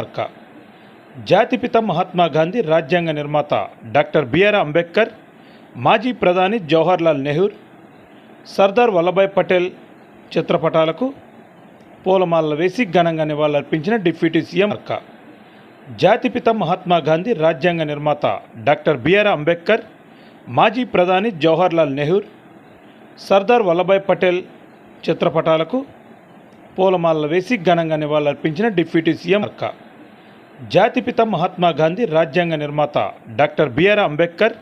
మార్క జాతిపిత మహాత్మా గాంధీ రాజ్యాంగ నిర్మాత డాక్టర్ బిఆర్ అంబేద్కర్ మాజీ ప్రధాని జవహర్లాల్ నెహ్రూ సర్దార్ వల్లభాయ్ పటేల్ చిత్రపటాలకు పూలమాలలు వేసి ఘనంగా నివాళులర్పించిన డిప్యూటీ సీఎం మార్క జాతిపిత మహాత్మా గాంధీ రాజ్యాంగ నిర్మాత డాక్టర్ బిఆర్ అంబేద్కర్ మాజీ ప్రధాని జవహర్లాల్ నెహ్రూ సర్దార్ వల్లభాయ్ పటేల్ చిత్రపటాలకు పూలమాలలు వేసి ఘనంగా నివాళులర్పించిన డిప్యూటీ సీఎం అక్క జాతిపిత మహాత్మా గాంధీ రాజ్యాంగ నిర్మాత డాక్టర్ బిఆర్ అంబేద్కర్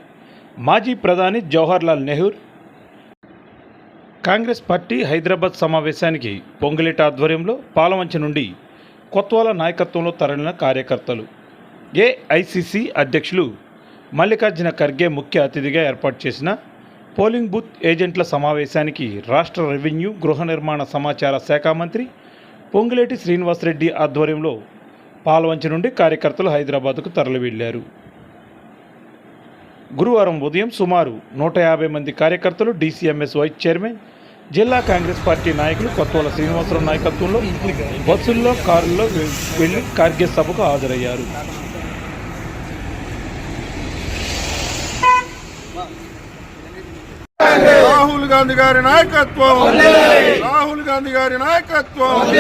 మాజీ ప్రధాని జవహర్లాల్ నెహ్రూ కాంగ్రెస్ పార్టీ హైదరాబాద్ సమావేశానికి పొంగులేట ఆధ్వర్యంలో పాలవంచి నుండి కొత్వాల నాయకత్వంలో తరలిన కార్యకర్తలు. ఏఐసిసి అధ్యక్షులు మల్లికార్జున ఖర్గే ముఖ్య అతిథిగా ఏర్పాటు చేసిన పోలింగ్ బూత్ ఏజెంట్ల సమావేశానికి రాష్ట్ర రెవెన్యూ గృహ నిర్మాణ సమాచార శాఖ మంత్రి పొంగులేటి శ్రీనివాసరెడ్డి ఆధ్వర్యంలో పాల్వంచి నుండి కార్యకర్తలు హైదరాబాద్కు తరలివెళ్ళారు గురువారం ఉదయం సుమారు నూట యాభై మంది కార్యకర్తలు డీసీఎంఎస్ వైస్ చైర్మన్ జిల్లా కాంగ్రెస్ పార్టీ నాయకులు కొత్తవల శ్రీనివాసరావు నాయకత్వంలో బస్సుల్లో కారుల్లో వెళ్ళి కార్గే సభకు హాజరయ్యారు. రాహుల్ గాంధీ గారి నాయకత్వం రాహుల్ గాంధీ గారి నాయకత్వం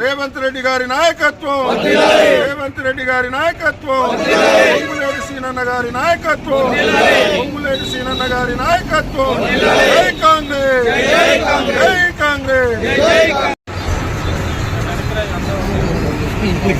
రేవంత్ రెడ్డి గారి నాయకత్వం రేవంత్ రెడ్డి గారి నాయకత్వం పొంగులేటి సీనన్న గారి నాయకత్వం పొంగులేటి సీనన్న గారి నాయకత్వం జై కాంగ్రెస్ జై కాంగ్రెస్ ఇంట్లో